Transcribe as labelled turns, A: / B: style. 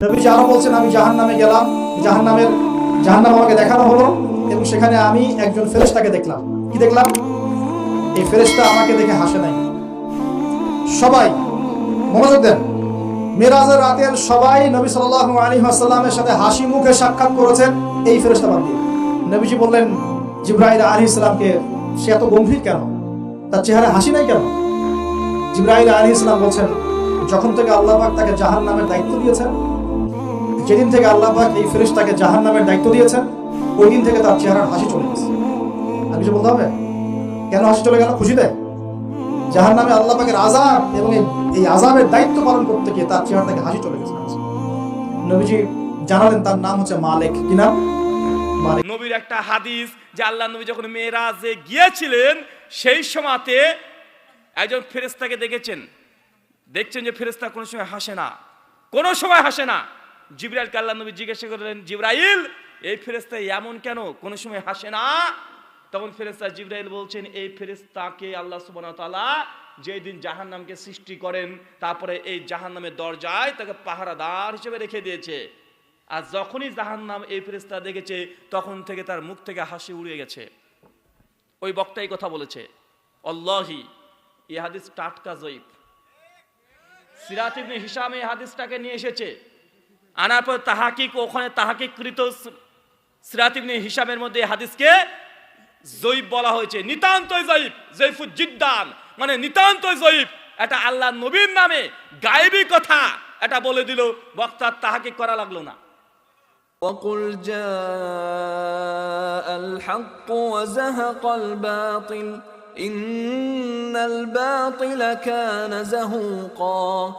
A: নবীজি আরও বলছেন, আমি জাহান নামে গেলাম। জাহান নামের জাহান নাম আমাকে দেখানো হলো এবং সেখানে আমি একজন ফেরেশতাকে দেখলাম। কি দেখলাম? এই ফেরেশতা আমাকে দেখে হাসে নাই। সবাই, মনোযোগ দেন। মেরাজের রাতের সবাই নবী সাল্লাল্লাহু আলাইহি ওয়াসাল্লামের সাথে হাসি মুখে সাক্ষাৎ করেছেন এই ফেরেশতা বাদ দিয়ে। নবীজি বললেন, জিব্রাইল আলাইহিস সালামকে সে এত গম্ভীর কেন? তার চেহারা হাসি নাই কেন? জিব্রাইল আলী ইসলাম বলছেন, যখন থেকে আল্লাহ পাক তাকে জাহান নামের দায়িত্ব দিয়েছেন যেদিন থেকে আল্লাহ পাক এই ফেরেশতাকে জাহান নামের দায়িত্ব দিয়েছেন ওই দিন থেকে তার চেহারার হাসি চলে গেছে। আর কিছু বলতে হবে? কেন হাসি চলে গেল? খুশি দেয় জাহান নামে আল্লাহ পাকের আজাব এবং এই আজাবের দায়িত্ব পালন করতে গিয়ে তার চেহারা থেকে হাসি চলে গেছে। নবীজি জানালেন তার নাম হচ্ছে মালিক। কি নাম?
B: নবীর একটা হাদিস যে আল্লাহ নবী যখন মেয়েরাজে গিয়েছিলেন, সেই সময়তে একজন ফেরেস্তাকে দেখেছেন। দেখছেন যে ফেরেস্তা কোনো সময় হাসে না। কোনো সময় হাসে না। জিব্রাইলকে আল্লাহ নবী জিজ্ঞাসা করলেন, জিব্রাইল, এই ফেরেস্তা এমন কেন? কোনো সময় হাসে না? তখন ফেরেস্তা জিব্রাইল বলছেন, এই ফেরেস্তাকে আল্লাহ তাআলা যেই দিন জাহান্নামকে সৃষ্টি করেন, তারপরে এই জাহান্নামের দরজায় তাকে পাহারাদার হিসেবে রেখে দিয়েছে। আর যখনই জাহান্নাম এই ফেরেস্তা দেখেছে, তখন থেকে তার মুখ থেকে হাসি উড়ে গেছে। ওই বক্তা এই কথা বলেছে অল্লাহি এই হাদিস টাটকা জয়ীফ। সিরাত ইবনে হিসাম হাদিসটাকে নিয়ে এসেছে। আনার পর তাহাকিক ওখানে তাহাকিকৃত সিরাত ইবনে হিসামের মধ্যে এই হাদিসকে জয়ীফ বলা হয়েছে নিতান্তই জয়ীফ জয়ীফুল জিদ্দান মানে নিতান্তই জয়ীফ এটা আল্লাহ নবীর নামে গায়েবী কথা এটা বলে দিল বক্তার তাহাকিক করা লাগলো না
C: وقل جاء الحق وزهق الباطل إن الباطل كان زهوقا